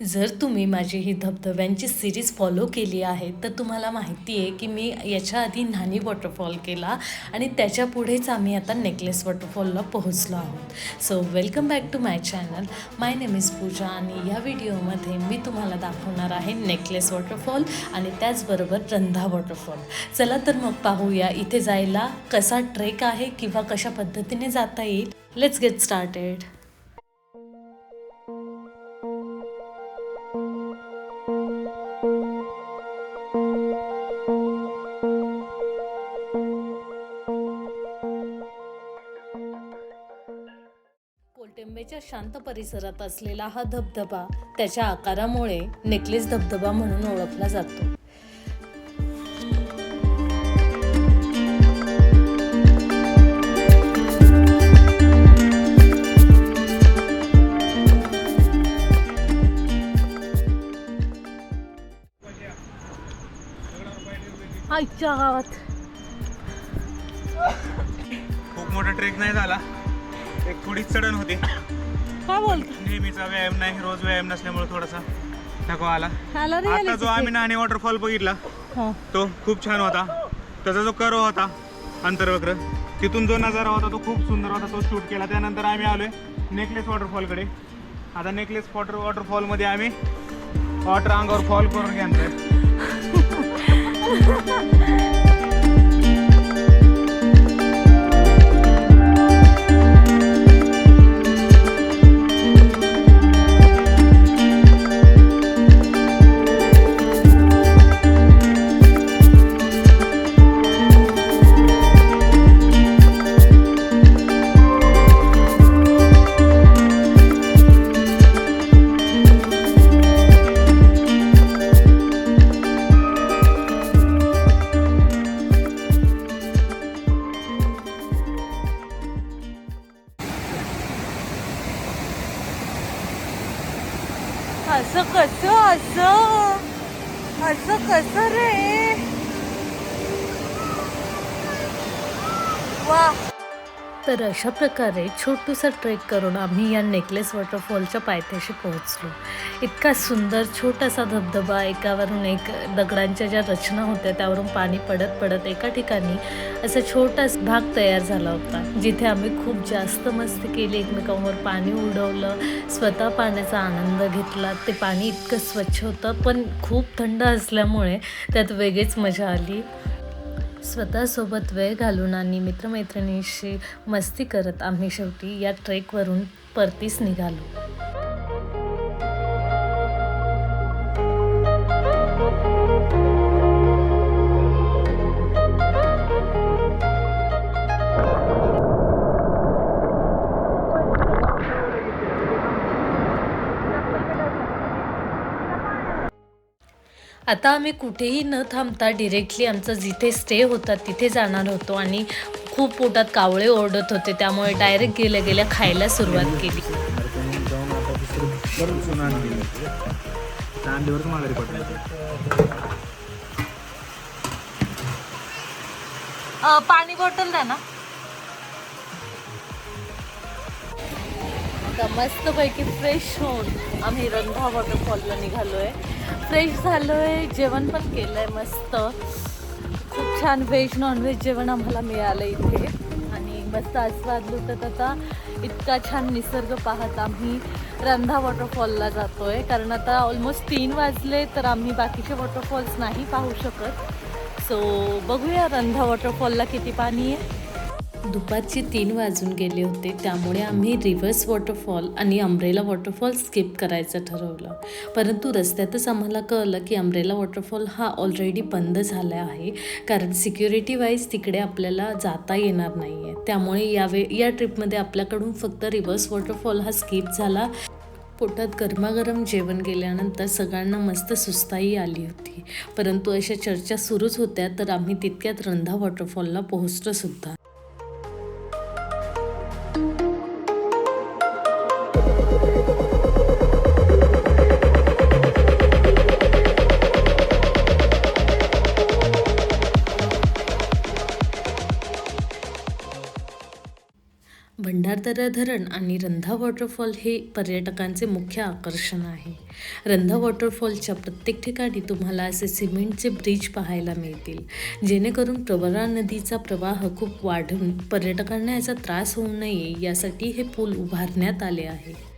जर तुम्ही माझी ही धबधब्यांची सिरीज फॉलो केली आहे तर तुम्हाला माहिती आहे की मी याच्या आधी न्हाणी वॉटरफॉल केला आणि त्याच्या पुढेच आम्ही आता नेकलेस वॉटरफॉलला पोहोचलो आहोत. So welcome back to my channel my name is Pooja आणि या व्हिडिओमध्ये मी तुम्हाला दाखवणार आहे नेकलेस वॉटरफॉल आणि त्याचबरोबर रंधा वॉटरफॉल चला तर मग पाहूया इथे जायला कसा ट्रेक आहे किंवा कशा पद्धतीने जाता येईल. लेट्स गेट स्टार्टेड कोलटेंबेच्या शांत परिसरात असलेला हा धबधबा त्याच्या आकारामुळे नेकलेस धबधबा म्हणून ओळखला जातो. आजच्या गावात. खूप मोठा ट्रेक नाही झाला. एक थोडी चढण होती. काय बोलतो नेहमीचा व्यायाम नाही रोज व्यायाम नसल्यामुळे थोडासा थकवा आला. आला रे आता जो आम्ही नाणे वॉटरफॉल बघितला तो खूप छान होता. त्याचा जो कर्व होता अंतर्वक्र तिथून जो नजारा होता तो खूप सुंदर होता तो शूट केला. त्यानंतर आम्ही आलोय नेकलेस वॉटरफॉलकडे आता नेकलेस वॉटर वॉटरफॉलमध्ये आम्ही वॉटर अंगावर फॉल करून घ्यायचं असं असं कसं रे? वा तर अशा प्रकारे छोटूसा ट्रेक करून आम्ही या नेकलेस वॉटरफॉलच्या पायथ्याशी पोहोचलो. इतका सुंदर छोटासा धबधबा एकावरून एक दगडांच्या ज्या रचना होत्या त्यावरून पाणी पडत पडत एका ठिकाणी असा छोटासा भाग तयार झाला होता जिथे आम्ही खूप जास्त मस्ती केली. एकमेकांवर पाणी उडवलं स्वतः पाण्याचा आनंद घेतला. ते पाणी इतकं स्वच्छ होतं पण खूप थंड असल्यामुळे त्यात वेगळीच मजा आली. स्वतःसोबत वेळ घालून आणि मित्रमैत्रिणीशी मस्ती करत आम्ही शेवटी या ट्रेकवरून परतीस निघालो. आता आम्ही कुठेही न थांबता डिरेक्टली आमचा जिथे स्टे होता तिथे जाणार होतो आणि खूप पोटात कावळे ओरडत होते. त्यामुळे डायरेक्ट गेल्या गेल्या खायला सुरुवात केली. पाणी बॉटल द्या ना. मस्त मस्तपैकी फ्रेश होऊन आम्ही रंधा वॉटरफॉलला निघालोय. फ्रेश झालोय जेवण पण केलंय मस्त. खूप छान व्हेज नॉनव्हेज जेवण आम्हाला मिळालं इथे. आणि मस्त आस्वाद लुटत आता इतका छान निसर्ग पाहत आम्ही. रंधा वॉटरफॉलला जातोय. कारण आता ऑलमोस्ट तीन वाजले तर आम्ही बाकीचे वॉटरफॉल्स नाही पाहू शकत. सो बघूया रंधा वॉटरफॉलला किती पाणी आहे. दुपारचे तीन वाजून गेले होते. त्यामुळे आम्ही रिव्हर्स वॉटरफॉल आणि अम्ब्रेला वॉटरफॉल स्किप करायचं ठरवलं. परंतु रस्त्यातच आम्हाला कळलं की अम्ब्रेला वॉटरफॉल हा ऑलरेडी बंद झाला आहे. कारण सिक्युरिटी वाईज तिकडे आपल्याला जाता येणार नाही आहे त्यामुळे यावे या ट्रिपमध्ये आपल्याकडून फक्त रिव्हर्स वॉटरफॉल हा स्किप झाला. पोटात गरमागरम जेवण गेल्यानंतर सगळ्यांना मस्त सुस्ताही आली होती. परंतु अशा चर्चा सुरूच होत्या तर आम्ही तितक्यात रंधा वॉटरफॉलला पोहोचलो भंडारदरा धरण आणि रंधा वॉटरफॉल हे पर्यटकांचे मुख्य आकर्षण आहे. रंधा वॉटरफॉलच्या प्रत्येक ठिकाणी तुम्हाला असे सिमेंटचे ब्रिज पाहायला मिळतील. जेणेकरून प्रवरा नदीचा प्रवाह खूप वाढून पर्यटकांना याचा त्रास होऊ नये यासाठी हे पूल उभारण्यात आले आहे.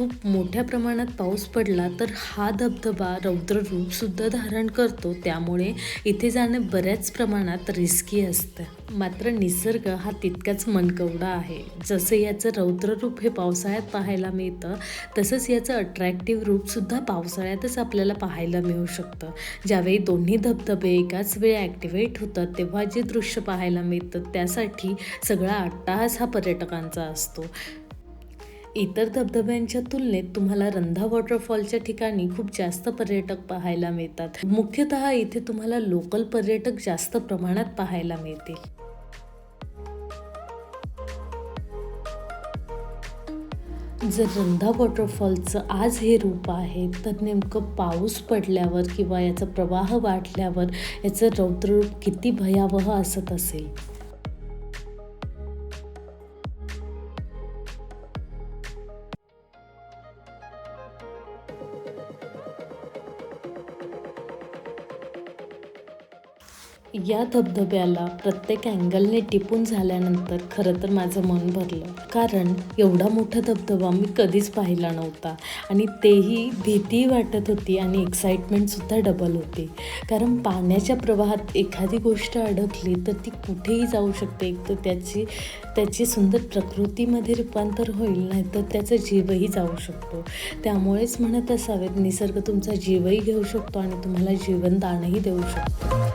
खूप मोठ्या प्रमाणात पाऊस पडला तर हा धबधबा रौद्ररूपसुद्धा धारण करतो. त्यामुळे इथे जाणं बऱ्याच प्रमाणात रिस्की असतं. मात्र निसर्ग हा तितकाच मनकवडा आहे. जसं याचं रौद्ररूप हे पावसाळ्यात पाहायला मिळतं तसंच याचं अट्रॅक्टिव्ह रूपसुद्धा पावसाळ्यातच आपल्याला पाहायला मिळू शकतं. ज्यावेळी दोन्ही धबधबे एकाच वेळी ॲक्टिवेट होतात तेव्हा जे दृश्य पाहायला मिळतं त्यासाठी सगळा अट्टाहास हा पर्यटकांचा असतो. इतर धबधब्यांच्या तुलनेत तुम्हाला रंधा वॉटरफॉलच्या ठिकाणी खूप जास्त पर्यटक पाहायला मिळतात. मुख्यतः इथे तुम्हाला लोकल पर्यटक जास्त प्रमाणात पाहायला मिळतील. जर रंधा वॉटरफॉलचं आज हे रूप आहे तर नेमकं पाऊस पडल्यावर किंवा याचा प्रवाह वाढल्यावर याचं रौद्ररूप किती भयावह असत असेल? या धबधब्याला प्रत्येक अँगलने टिपून झाल्यानंतर खरं तर माझं मन भरलं. कारण एवढा मोठा धबधबा मी कधीच पाहिला नव्हता. आणि तेही भीती वाटत होती आणि एक्साइटमेंटसुद्धा डबल होती. कारण पाण्याच्या प्रवाहात एखादी गोष्ट अडकली तर ती कुठेही जाऊ शकते. एक तर त्याची त्याची सुंदर प्रकृतीमध्ये रूपांतर होईल नाही तर त्याचा जीवही जाऊ शकतो. त्यामुळेच म्हणत असावेत निसर्ग तुमचा जीवही घेऊ शकतो आणि तुम्हाला जीवनदानही देऊ शकतो.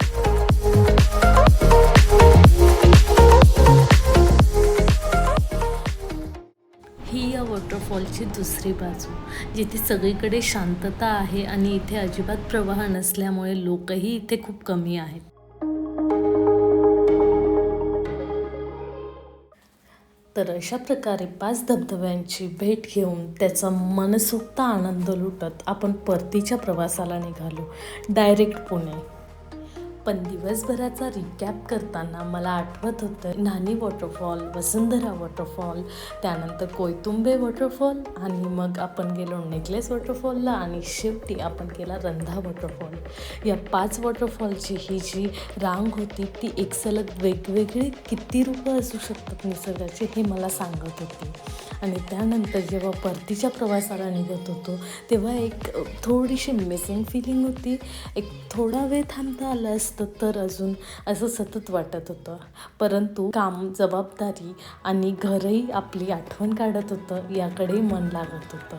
ही या वॉटरफॉलची दुसरी बाजू जिथे सगळीकडे शांतता आहे आणि इथे अजिबात प्रवाह नसल्यामुळे लोकही इथे खूप कमी आहेत. तर अशा प्रकारे पाच धबधब्यांची भेट घेऊन त्याचा मनसोक्त आनंद लुटत आपण परतीच्या प्रवासाला निघालो. डायरेक्ट पुणे. पण दिवसभराचा रिकॅप करताना मला आठवत होतं नानी वॉटरफॉल वसुंधरा वॉटरफॉल त्यानंतर कोयतुंबे वॉटरफॉल आणि मग आपण गेलो नेकलेस वॉटरफॉलला आणि शेवटी आपण केला रंधा वॉटरफॉल या पाच वॉटरफॉलची ही जी रांग होती ती एक सलग वेगवेगळी किती रूपं असू शकतात निसर्गाचे हे मला सांगत होती. आणि त्यानंतर जेव्हा परतीच्या प्रवासाला निघत होतो तेव्हा एक थोडीशी मिसिंग फिलिंग होती. एक थोडा वेळ थांबता आलं तर अजून असं सतत वाटत होतं. परंतु काम जबाबदारी आणि घरही आपली आठवण काढत होतं याकडेही मन लागत होतं.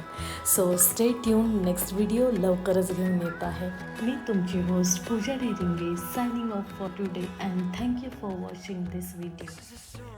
So stay tune next video लवकरच घेऊन येत आहे. मी तुमची host Pooja Deringe signing off for today and thank you for watching this video